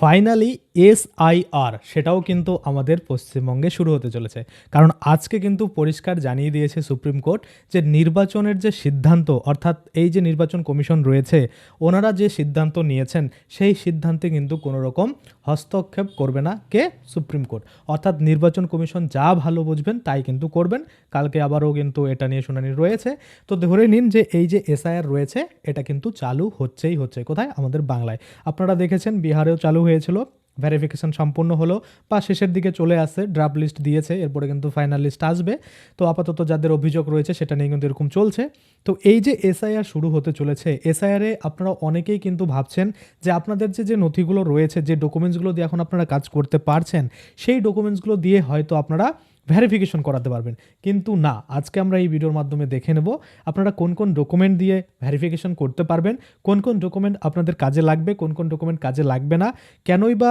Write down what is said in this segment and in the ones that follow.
Finally SIR সেটাও কিন্তু আমাদের পশ্চিমবঙ্গে শুরু হতে চলেছে। কারণ আজকে কিন্তু পরিষ্কার জানিয়ে দিয়েছে সুপ্রিম কোর্ট যে নির্বাচনের যে সিদ্ধান্ত, অর্থাৎ এই যে নির্বাচন কমিশন রয়েছে, ওনারা যে সিদ্ধান্ত নিয়েছেন, সেই সিদ্ধান্তে কিন্তু কোনো রকম হস্তক্ষেপ করবে না কে? সুপ্রিম কোর্ট অর্থাৎ নির্বাচন কমিশন যা ভালো বুঝবেন, তাই কিন্তু করবেন। কালকে আবারও কিন্তু এটা নিয়ে শুনানি রয়েছে। তো ধরে নিন যে এই যে এসআইআর রয়েছে, এটা কিন্তু চালু হচ্ছেই হচ্ছে। কোথায়? আমাদের বাংলায়। আপনারা দেখেছেন বিহারেও চালু হয়েছিল। ভেরিফিকেশন সম্পূর্ণ হলো, বা শেষের দিকে চলে আসে ড্রাফট লিস্ট দিয়েছে, এরপরে কিন্তু ফাইনাল লিস্ট আসবে। তো আপাতত যাদের অভিযোগ রয়েছে, সেটা নিয়ে কিন্তু এরকম চলছে। তো এই যে এসআইআর শুরু হতে চলেছে এসআইআরে আপনারা অনেকেই কিন্তু ভাবছেন যে আপনাদের যে যে নথিগুলো রয়েছে, যে ডকুমেন্টসগুলো দিয়ে এখন আপনারা কাজ করতে পারছেন, সেই ডকুমেন্টসগুলো দিয়ে হয়তো আপনারা ভেরিফিকেশন করাতে পারবেন। কিন্তু না, আজকে আমরা এই ভিডিওর মাধ্যমে দেখে নেব আপনারা কোন কোন ডকুমেন্ট দিয়ে ভেরিফিকেশন করতে পারবেন, কোন কোন ডকুমেন্ট আপনাদের কাজে লাগবে, কোন কোন ডকুমেন্ট কাজে লাগবে না। কেনই বা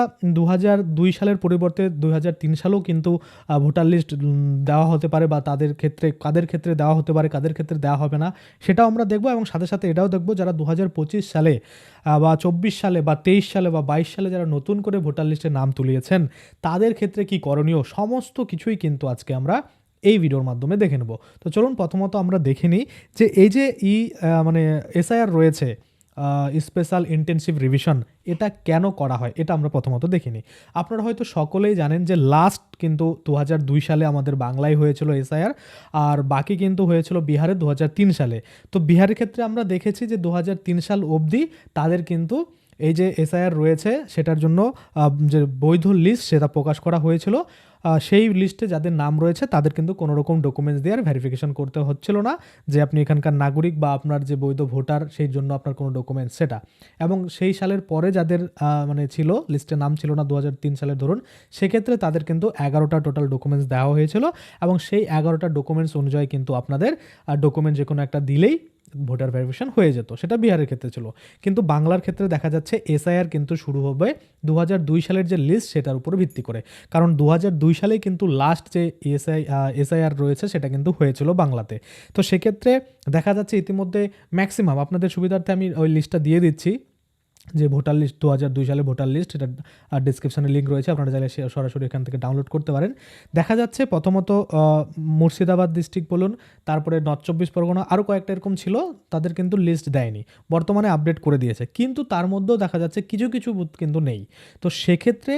দু সালের পরিবর্তে দু সালেও কিন্তু ভোটার লিস্ট দেওয়া হতে পারে বা তাদের ক্ষেত্রে, কাদের ক্ষেত্রে দেওয়া হতে পারে, কাদের ক্ষেত্রে দেওয়া হবে না, সেটাও আমরা দেখব এবং সাথে সাথে এটাও দেখব যারা দু হাজার পঁচিশ সালে বা চব্বিশ সালে বা তেইশ সালে বা বাইশ সালে যারা নতুন করে ভোটার লিস্টে নাম তুলিয়েছেন, তাদের ক্ষেত্রে কি করণীয়? সমস্ত কিছুই কিন্তু আজকে আমরা এই ভিডিওর মাধ্যমে দেখে নেব। তো চলুন প্রথমত আমরা দেখে নিই যে এই যে ই মানে এসআইআর রয়েছে স্পেশাল ইন্টেনসিভ রিভিশন এটা কেন করা হয়? এটা আমরা প্রথমত দেখিনি। আপনারা হয়তো সকলেই জানেন যে লাস্ট কিন্তু দু হাজার দুই সালে আমাদের বাংলায় হয়েছিল এসআইআর আর বাকি কিন্তু হয়েছিল বিহারে দু হাজার তিন সালে। তো বিহারের ক্ষেত্রে আমরা দেখেছি যে দু হাজার তিন সাল অবধি তাদের কিন্তু এই যে এসআইআর রয়েছে, সেটার জন্য যে বৈধ লিস্ট সেটা প্রকাশ করা হয়েছিল সেই লিস্টে যাদের নাম রয়েছে, তাদের কিন্তু কোনো রকম ডকুমেন্টস দিয়ে ভেরিফিকেশন করতে হচ্ছিল না, যে আপনি এখানকার নাগরিক বা আপনার যে বৈধ ভোটার, সেই জন্য আপনার কোনো ডকুমেন্টস সেটা। এবং সেই সালের পরে যাদের মানে ছিল লিস্টে নাম ছিল না দু হাজার তিন সালের ধরুন, সেক্ষেত্রে তাদের কিন্তু এগারোটা টোটাল ডকুমেন্টস দেওয়া হয়েছিল, এবং সেই এগারোটা ডকুমেন্টস অনুযায়ী কিন্তু আপনাদের ডকুমেন্ট যে কোনো একটা দিলেই ভোটার ভেরিফিকেশন হয়ে যেত, সেটা বিহারের ক্ষেত্রে ছিল। কিন্তু বাংলার ক্ষেত্রে দেখা যাচ্ছে এসআইআর কিন্তু শুরু হবে দু হাজার দুই সালের যে লিস্ট সেটার উপর ভিত্তি করে। কারণ দু দুই সালেই কিন্তু লাস্ট যে এসআই এসআইআর রয়েছে সেটা কিন্তু হয়েছিল বাংলাতে। তো সেক্ষেত্রে দেখা যাচ্ছে ইতিমধ্যে ম্যাক্সিমাম আপনাদের সুবিধার্থে আমি ওই লিস্টটা দিয়ে দিচ্ছি। যে ভোটার লিস্ট দু হাজার দুই সালে ভোটার লিস্ট এটা ডিসক্রিপশনে লিঙ্ক রয়েছে, আপনারা চাইলে সরাসরি এখান থেকে ডাউনলোড করতে পারেন। দেখা যাচ্ছে প্রথমত মুর্শিদাবাদ ডিস্ট্রিক্ট বলুন, তারপরে নর্থ চব্বিশ পরগনা আরও কয়েকটা এরকম ছিল, তাদের কিন্তু লিস্ট দেয়নি। বর্তমানে আপডেট করে দিয়েছে। কিন্তু তার মধ্যেও দেখা যাচ্ছে কিছু কিছু বুথ কিন্তু নেই। তো সেক্ষেত্রে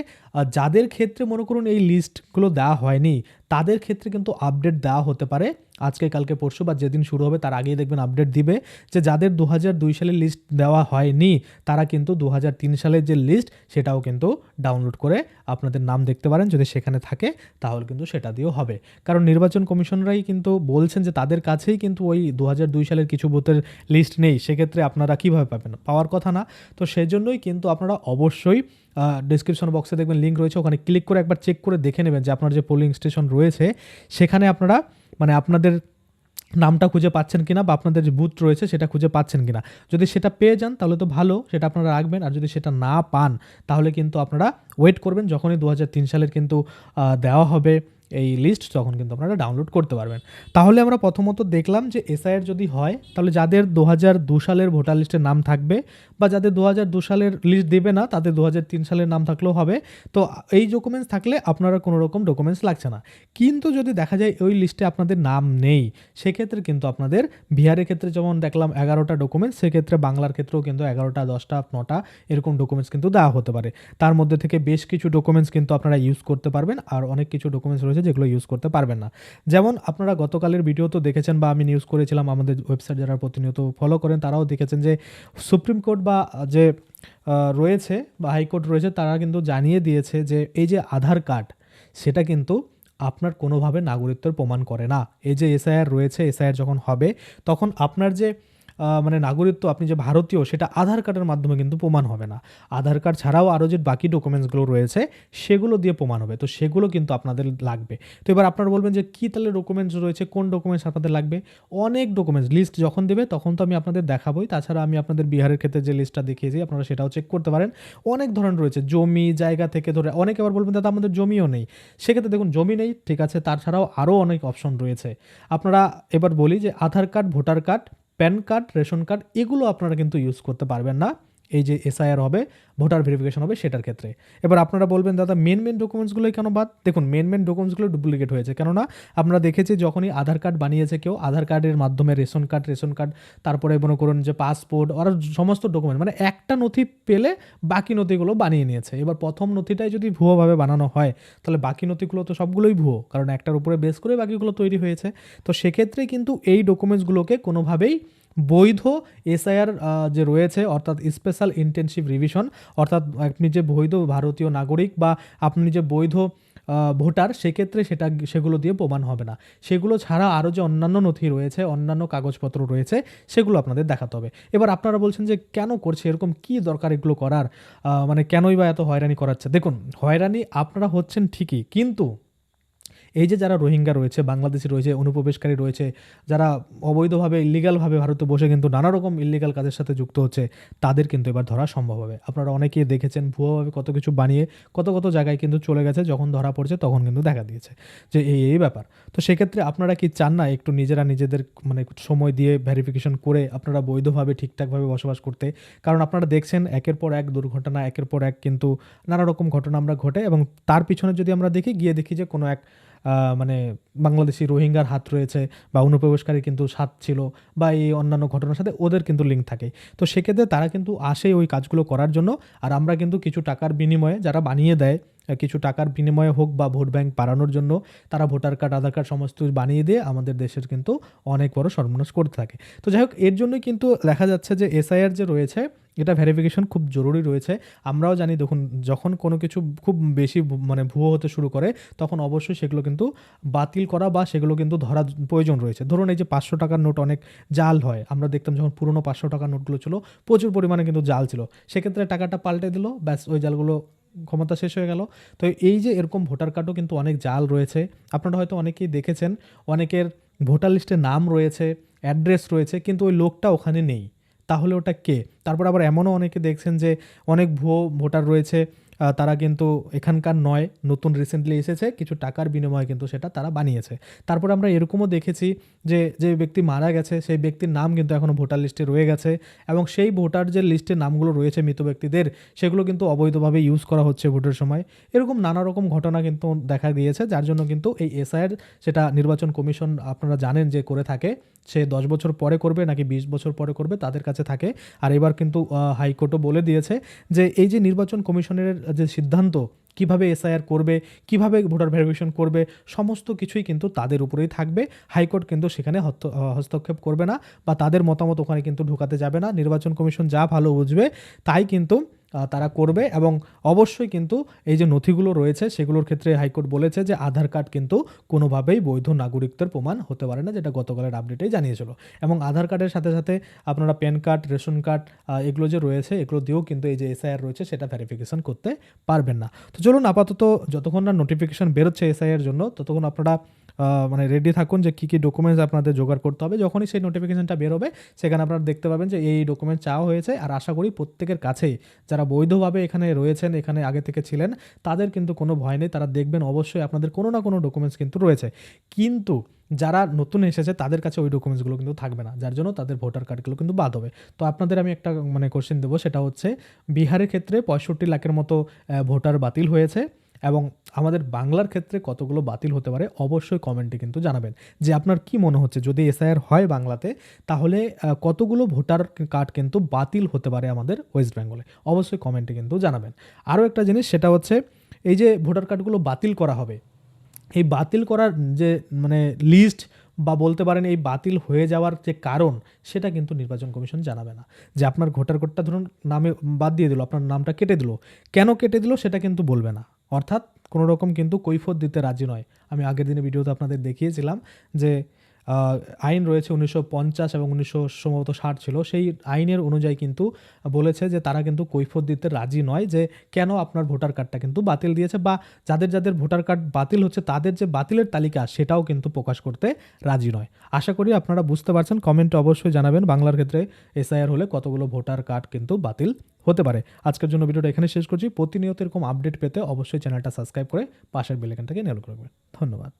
যাদের ক্ষেত্রে মনে করুন এই লিস্টগুলো দেওয়া হয়নি তাদের ক্ষেত্রে কিন্তু আপডেট দেওয়া হতে পারে। আজকে, কালকে, পরশু বা যেদিন শুরু হবে তার আগেই দেখবেন আপডেট দিবে যে যাদের দু সালের লিস্ট দেওয়া হয়নি, তারা কিন্তু দু হাজার তিন সালের যে লিস্ট সেটাও কিন্তু ডাউনলোড করে আপনাদের নাম দেখতে পারেন। যদি সেখানে থাকে, তাহলে কিন্তু সেটা দিয়েও হবে। কারণ নির্বাচন কমিশনরাই কিন্তু বলছেন যে তাদের কাছেই কিন্তু ওই দু সালের কিছু বুথের লিস্ট নেই। সেক্ষেত্রে আপনারা কীভাবে পাবেন? পাওয়ার কথা না। তো সেজন্যই কিন্তু আপনারা অবশ্যই ডিসক্রিপশন বক্সে দেখবেন লিঙ্ক রয়েছে, ওখানে ক্লিক করে একবার চেক করে দেখে নেবেন যে আপনার যে পোলিং স্টেশন রয়েছে, সেখানে আপনারা মানে আপনাদের নামটা খুঁজে পাচ্ছেন কিনা বা আপনাদের যে বুথ রয়েছে সেটা খুঁজে পাচ্ছেন কিনা। যদি সেটা পেয়ে যান, তাহলে তো ভালো, সেটা আপনারা রাখবেন, আর যদি সেটা না পান, তাহলে কিন্তু আপনারা ওয়েট করবেন, যখনই দু হাজার তিন সালের কিন্তু দেওয়া হবে। এই লিস্ট তখন কিন্তু আপনারা ডাউনলোড করতে পারবেন। তাহলে আমরা প্রথমত দেখলাম যে এসআইয়ের যদি হয়, তাহলে যাদের দু দু সালের ভোটার লিস্টের নাম থাকবে বা যাদের দু দু সালের লিস্ট দেবে না, তাদের দু তিন সালের নাম থাকলেও হবে। তো এই ডকুমেন্টস থাকলে আপনারা কোনো রকম ডকুমেন্টস লাগছে না। কিন্তু যদি দেখা যায় ওই লিস্টে আপনাদের নাম নেই, সেক্ষেত্রে কিন্তু আপনাদের বিহারের ক্ষেত্রে যেমন দেখলাম এগারোটা ডকুমেন্টস সেক্ষেত্রে বাংলার ক্ষেত্রেও কিন্তু এগারোটা, দশটা, নটা এরকম ডকুমেন্টস কিন্তু দেওয়া হতে পারে। তার মধ্যে থেকে বেশ কিছু ডকুমেন্টস কিন্তু আপনারা ইউজ করতে পারবেন, আর অনেক কিছু ডকুমেন্টস রয়েছে যেগুলো ইউজ করতে পারবেন না। যেমন আপনারা গতকালের ভিডিও তো দেখেছেন বা আমি নিউজ করেছিলাম, আমাদের ওয়েবসাইট যারা প্রতিনিয়ত ফলো করেন, তারাও দেখেছেন যে সুপ্রিম কোর্ট বা যে রয়েছে বা হাইকোর্ট রয়েছে, তারা কিন্তু জানিয়ে দিয়েছে যে এই যে আধার কার্ড, সেটা কিন্তু আপনার কোনোভাবে নাগরিকত্বের প্রমাণ করে না। এই যে এসআইআর রয়েছে এসআইআর যখন হবে, তখন আপনার যে মানে নাগরিকত্ব, আপনি যে ভারতীয়, সেটা আধার কার্ডের মাধ্যমে কিন্তু প্রমাণ হবে না। আধার কার্ড ছাড়াও আরও যে বাকি ডকুমেন্টসগুলো রয়েছে, সেগুলো দিয়ে প্রমাণ হবে। তো সেগুলো কিন্তু আপনাদের লাগবে। তো এবার আপনারা বলবেন যে কী তাহলে ডকুমেন্টস রয়েছে, কোন ডকুমেন্টস আপনাদের লাগবে? অনেক ডকুমেন্টস লিস্ট যখন দেবে, তখন তো আমি আপনাদের দেখাবোই। তাছাড়া আমি আপনাদের বিহারের ক্ষেত্রে যে লিস্টটা দেখিয়েছি, আপনারা সেটাও চেক করতে পারেন। অনেক ধরনের রয়েছে। জমি, জায়গা থেকে ধরে, অনেকে আবার বলবেন, দাদা, আমাদের জমিও নেই। সেক্ষেত্রে দেখুন, জমি নেই, ঠিক আছে তাছাড়াও আরও অনেক অপশন রয়েছে। আপনারা এবার বলি যে Aadhaar card, voter card PAN card ration card এগুলো আপনারা কিন্তু ইউজ করতে পারবেন না। এই যে এসআইআর হবে ভোটার ভেরিফিকেশন হবে সেটার ক্ষেত্রে। এবার আপনারা বলবেন, দাদা মেন মেন ডকুমেন্টসগুলোই কেন বাদ? দেখুন মেন মেন ডকুমেন্টসগুলো ডুপ্লিকেট হয়েছে। কেননা আমরা দেখেছি যখনই আধার কার্ড বানিয়েছে কেউ, আধার কার্ডের মাধ্যমে রেশন কার্ড রেশন কার্ড, তারপরে মনে করুন যে পাসপোর্ট, ওরা সমস্ত ডকুমেন্ট মানে একটা নথি পেলে বাকি নথিগুলো বানিয়ে নিয়েছে। এবার প্রথম নথিটাই যদি ভুয়োভাবে বানানো হয়, তাহলে বাকি নথিগুলো তো সবগুলোই ভুয়ো, কারণ একটার উপরে বেস করে বাকিগুলো তৈরি হয়েছে। তো সেক্ষেত্রে কিন্তু এই ডকুমেন্টসগুলোকে কোনোভাবেই বৈধ এসআইআর যে রয়েছে, অর্থাৎ স্পেশাল ইন্টেনসিভ রিভিশন, অর্থাৎ আপনি যে বৈধ ভারতীয় নাগরিক বা আপনি যে বৈধ ভোটার, সেক্ষেত্রে সেটা, সেগুলো দিয়ে প্রমাণ হবে না। সেগুলো ছাড়া আরও যে অন্যান্য নথি রয়েছে, অন্যান্য কাগজপত্র রয়েছে, সেগুলো আপনাদের দেখাতে হবে। এবার আপনারা বলছেন যে কেন করছে, এরকম কি দরকার এগুলো করার? মানে কেনই বা এত হয়রানি করাচ্ছে? দেখুন, হয়রানি আপনারা হচ্ছেন ঠিকই, কিন্তু এই যে যারা রোহিঙ্গা রয়েছে, বাংলাদেশি রয়েছে, অনুপ্রবেশকারী রয়েছে, যারা অবৈধভাবে ইলিগালভাবে ভারতে বসে কিন্তু নানা রকম ইলিগাল কাজের সাথে যুক্ত হচ্ছে, তাদের কিন্তু এবার ধরা সম্ভব হবে। আপনারা অনেকেই দেখেছেন ভুয়োভাবে কত কিছু বানিয়ে, কত কত জায়গায় কিন্তু চলে গেছে, যখন ধরা পড়ছে তখন কিন্তু দেখা দিয়েছে যে এই এই ব্যাপার। তো সেক্ষেত্রে আপনারা কি চান না একটু নিজেরা নিজেদের মানে সময় দিয়ে ভেরিফিকেশন করে আপনারা বৈধভাবে, ঠিকঠাকভাবে বসবাস করতে? কারণ আপনারা দেখছেন একের পর এক দুর্ঘটনা, একের পর এক কিন্তু নানা রকম ঘটনা আমরা ঘটে এবং তার পিছনে যদি আমরা দেখি, গিয়ে দেখি যে কোনো এক মানে বাংলাদেশি রোহিঙ্গার হাত রয়েছে বা অনুপ্রবেশকারী কিন্তু সাত ছিল বা এই অন্যান্য ঘটনার সাথে ওদের কিন্তু লিঙ্ক থাকে। তো সেক্ষেত্রে তারা কিন্তু আসে ওই কাজগুলো করার জন্য। আর আমরা কিন্তু কিছু টাকার বিনিময়ে যারা বানিয়ে দেয় কিছু টাকার বিনিময়ে হোক বা ভোট ব্যাংক বাড়ানোর জন্য তারা ভোটার কার্ড, আধার কার্ড সমস্ত বানিয়ে দিয়ে আমাদের দেশের কিন্তু অনেক বড় সর্বনাশ করতে থাকে। তো যাই হোক, এর জন্যই কিন্তু দেখা যাচ্ছে যে এসআইআর যে রয়েছে, এটা ভেরিফিকেশন খুব জরুরি রয়েছে। আমরাও জানি দেখুন, যখন কোনো কিছু খুব বেশি মানে ভুয়ো হতে শুরু করে, তখন অবশ্যই সেগুলো কিন্তু বাতিল করা বা সেগুলো কিন্তু ধরা প্রয়োজন রয়েছে। ধরুন এই যে পাঁচশো টাকার নোট অনেক জাল হয়, আমরা দেখতাম যখন পুরনো পাঁচশো টাকার নোটগুলো ছিল, প্রচুর পরিমাণে কিন্তু জাল ছিল। সেক্ষেত্রে টাকাটা পাল্টে দিল, ব্যাস ওই জালগুলো ক্ষমতা শেষ হয়ে গেল। তো এই যে এরকম ভোটার কার্ডও কিন্তু অনেক জাল রয়েছে। আপনারা হয়তো অনেকেই দেখেছেন, অনেকের ভোটার লিস্টে নাম রয়েছে, অ্যাড্রেস রয়েছে, কিন্তু ওই লোকটা ওখানে নেই। তাহলে ওটা কে? তারপর আবার এমনও অনেকে দেখছেন যে অনেক ভুয়ো ভোটার রয়েছে তারা কিন্তু এখানকার নয়, নতুন রিসেন্টলি এসেছে, কিছু টাকার বিনিময়ে কিন্তু সেটা তারা বানিয়েছে। তারপর আমরা এরকমও দেখেছি যে যে ব্যক্তি মারা গেছে, সেই ব্যক্তির নাম কিন্তু এখনও ভোটার লিস্টে রয়ে গেছে এবং সেই ভোটার যে লিস্টে নামগুলো রয়েছে মৃত ব্যক্তিদের, সেগুলো কিন্তু অবৈধভাবে ইউজ করা হচ্ছে ভোটের সময়। এরকম নানা রকম ঘটনা কিন্তু দেখা দিয়েছে, যার জন্য কিন্তু এই এসআইয়ের সেটা নির্বাচন কমিশন আপনারা জানেন যে করে থাকে। সে দশ বছর পরে করবে নাকি বিশ বছর পরে করবে তাদের কাছে থাকে। আর এবার কিন্তু হাইকোর্টও বলে দিয়েছে যে এই যে নির্বাচন কমিশনের যে সিদ্ধান্ত, কীভাবে এসআইআর করবে, কীভাবে ভোটার ভেরিফিকেশন করবে, সমস্ত কিছুই কিন্তু তাদের উপরেই থাকবে। হাইকোর্ট কিন্তু সেখানে হস্ত- হস্তক্ষেপ করবে না বা তাদের মতামত ওখানে কিন্তু ঢোকাতে যাবে না। নির্বাচন কমিশন যা ভালো বুঝবে, তাই কিন্তু তারা করবে এবং অবশ্যই কিন্তু এই যে নথিগুলো রয়েছে সেগুলোর ক্ষেত্রে হাইকোর্ট বলেছে যে আধার কার্ড কিন্তু কোনোভাবেই বৈধ নাগরিকত্বের প্রমাণ হতে পারে না, যেটা গতকালের আপডেটেই জানিয়েছিল। এবং আধার কার্ডের সাথে সাথে আপনারা প্যান কার্ড রেশন কার্ড এগুলো যে রয়েছে, এগুলো দিয়েও কিন্তু এই যে এসআইআর রয়েছে সেটা ভেরিফিকেশন করতে পারবেন না। তো চলুন আপাতত যতক্ষণ না নোটিফিকেশান বেরোচ্ছে এসআইআর জন্য, ততক্ষণ আপনারা মানে রেডি থাকুন যে কী কী ডকুমেন্টস আপনাদের জোগাড় করতে হবে। যখনই সেই নোটিফিকেশনটা বেরোবে, সেখানে আপনারা দেখতে পাবেন যে এই ডকুমেন্ট চাওয়া হয়েছে। আর আশা করি প্রত্যেকের কাছেই যারা বৈধভাবে এখানে রয়েছেন, এখানে আগে থেকে ছিলেন, তাদের কিন্তু কোনো ভয় নেই। তারা দেখবেন অবশ্যই আপনাদের কোনো না কোনো ডকুমেন্টস কিন্তু রয়েছে। কিন্তু যারা নতুন এসেছে, তাদের কাছে ওই ডকুমেন্টসগুলো কিন্তু থাকবে না। যার জন্য তাদের ভোটার কার্ডগুলো কিন্তু বাদ হবে। তো আপনাদের আমি একটা মানে কোশ্চেন দেবো। সেটা হচ্ছে, বিহারের ক্ষেত্রে পঁয়ষট্টি লাখের মতো ভোটার বাতিল হয়েছে। এবং আমাদের বাংলার ক্ষেত্রে কতগুলো বাতিল হতে পারে অবশ্যই কমেন্টে কিন্তু জানাবেন। যে আপনার কি মনে হচ্ছে? যদি এসআইআর হয় বাংলাতে, তাহলে কতগুলো ভোটার কার্ড কিন্তু বাতিল হতে পারে আমাদের ওয়েস্ট বেঙ্গলে? অবশ্যই কমেন্টে কিন্তু জানাবেন। আরও একটা জিনিস, সেটা হচ্ছে এই যে ভোটার কার্ডগুলো বাতিল করা হবে, এই বাতিল করার যে মানে লিস্ট বা বলতে পারেন এই বাতিল হয়ে যাওয়ার যে কারণ, সেটা কিন্তু নির্বাচন কমিশন জানাবে না। যে আপনার ভোটার কার্ডটা ধরুন নামে বাদ দিয়ে দিল, আপনার নামটা কেটে দিল, কেন কেটে দিল সেটা কিন্তু বলবে না। অর্থাৎ কোনো রকম কিন্তু কৈফত দিতে রাজি নয়। আমি আগের দিনে ভিডিওতে আপনাদের দেখিয়েছিলাম যে আইন রয়েছে উনিশশো পঞ্চাশ এবং উনিশশো সম্ভবত ষাট ছিল। সেই আইনের অনুযায়ী কিন্তু বলেছে যে, তারা কিন্তু কৈফত দিতে রাজি নয় যে, কেন আপনার ভোটার কার্ডটা কিন্তু বাতিল দিয়েছে বা যাদের যাদের ভোটার কার্ড বাতিল হচ্ছে, তাদের যে বাতিলের তালিকা, সেটাও কিন্তু প্রকাশ করতে রাজি নয়। আশা করি আপনারা বুঝতে পারছেন। কমেন্টে অবশ্যই জানাবেন। বাংলার ক্ষেত্রে এসআইআর হলে কতগুলো ভোটার কার্ড কিন্তু বাতিল হতে পারে। আজকের জন্য ভিডিওটা এখানে শেষ করছি। প্রতিনিয়ত এরকম আপডেট পেতে অবশ্যই চ্যানেলটা সাবস্ক্রাইব করে পাশের বেলেকানটাকে নেল করবেন ধন্যবাদ।